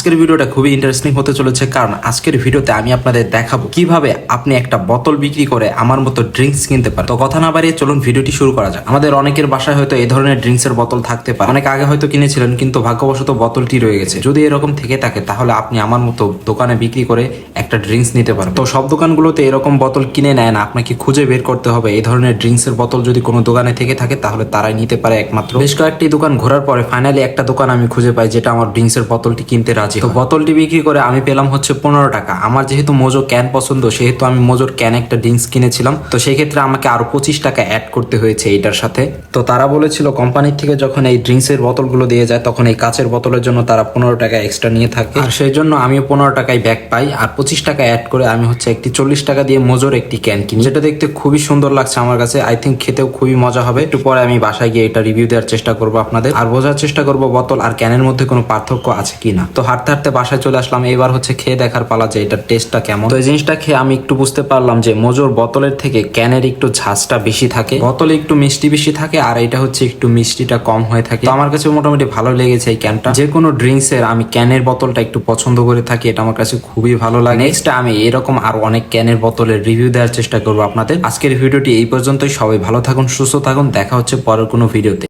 আজকের ভিডিওটা খুবই ইন্টারেস্টিং হতে চলেছে, কারণ আজকের ভিডিওতে আমি আপনাদের দেখাবো কীভাবে আপনি একটা বোতল বিক্রি করে আমার মতো ড্রিঙ্কস কিনতে পারেন। তো কথা না বাড়িয়ে চলুন ভিডিওটি শুরু করা যাক। আমাদের অনেকের বাসায় হয়তো এই ধরনের ড্রিঙ্কসের বোতল থাকতে পারে। অনেক আগে হয়তো কিনেছিলেন, কিন্তু ভাগ্যবশত বোতলটি রয়ে গেছে। যদি এরকম থেকে থাকে, তাহলে আপনি আমার মতো দোকানে বিক্রি করে একটা ড্রিঙ্কস নিতে পারেন তো সব দোকানগুলোতে এরকম বোতল কিনে নেয় না, আপনাকে খুঁজে বের করতে হবে। এই ধরনের ড্রিঙ্কসের বোতল যদি কোনো দোকানে থেকে থাকে, তাহলে তারাই নিতে পারে একমাত্র। বেশ কয়েকটি দোকান ঘোরার পরে ফাইনালি একটা দোকান আমি খুঁজে পাই, যেটা আমার ড্রিঙ্কসের বোতলটি কিনতে রাজি তো বোতলটি বিক্রি করে আমি পেলাম হচ্ছে পনেরো টাকা। আমার যেহেতু মোজো ক্যান পছন্দ সেহেতু আমি মোজোর ক্যান একটা ড্রিঙ্কস কিনেছিলাম। তো সেই ক্ষেত্রে আমাকে আরও পঁচিশ টাকা অ্যাড করতে হয়েছে এইটার সাথে। তো তারা বলেছিল কোম্পানির থেকে যখন এই ড্রিঙ্কসের বোতলগুলো দিয়ে যায় তখন এই কাচের বোতলের জন্য তারা পনেরো টাকা এক্সট্রা নিয়ে থাকে। আর সেই জন্য আমিও পনেরো টাকায় ব্যাগ পাই। আর পঁচিশ টাকা অ্যাড করে আমি হচ্ছে একটি চল্লিশ টাকা দিয়ে মোজোর একটি ক্যান কিনি। যেটা দেখতে খুবই সুন্দর লাগছে আমার কাছে। আই থিঙ্ক খেতেও খুবই মজা হবে। একটু পরে আমি বাসায় গিয়ে এটা রিভিউ দেওয়ার চেষ্টা করব আপনাদের। আর বোঝার চেষ্টা করব বোতল আর ক্যানের মধ্যে কোনো পার্থক্য আছে কিনা। তো হাঁটতে হাঁটতে বাসায় চলে আসলাম, এবার হচ্ছে খেয়ে দেখার পালা যে এটার টেস্টটা কেমন। তো এই জিনিসটা খেয়ে আমি একটু বুঝতে পারলাম যে মোজোর বোতলের থেকে ক্যানের একটু ঝাঁজটা বেশি থাকে, বোতলে একটু মিষ্টি বেশি থাকে, আর এটা হচ্ছে একটু মিষ্টিটা কম হয়ে থাকে। তো আমার কাছে মোটামুটি ভালো লেগেছে এই ক্যানটা। যে কোনো ড্রিঙ্কস এর আমি ক্যানের বোতলটা একটু পছন্দ করে থাকি, এটা আমার কাছে খুবই ভালো লাগে। নেক্সট আমি এরকম আরও অনেক ক্যানের বোতলের রিভিউ দেওয়ার চেষ্টা করব আপনাদের। আজকের ভিডিওটি এই পর্যন্তই। সবাই ভালো থাকুন, সুস্থ থাকুন। দেখা হচ্ছে পরের কোনো ভিডিওতে।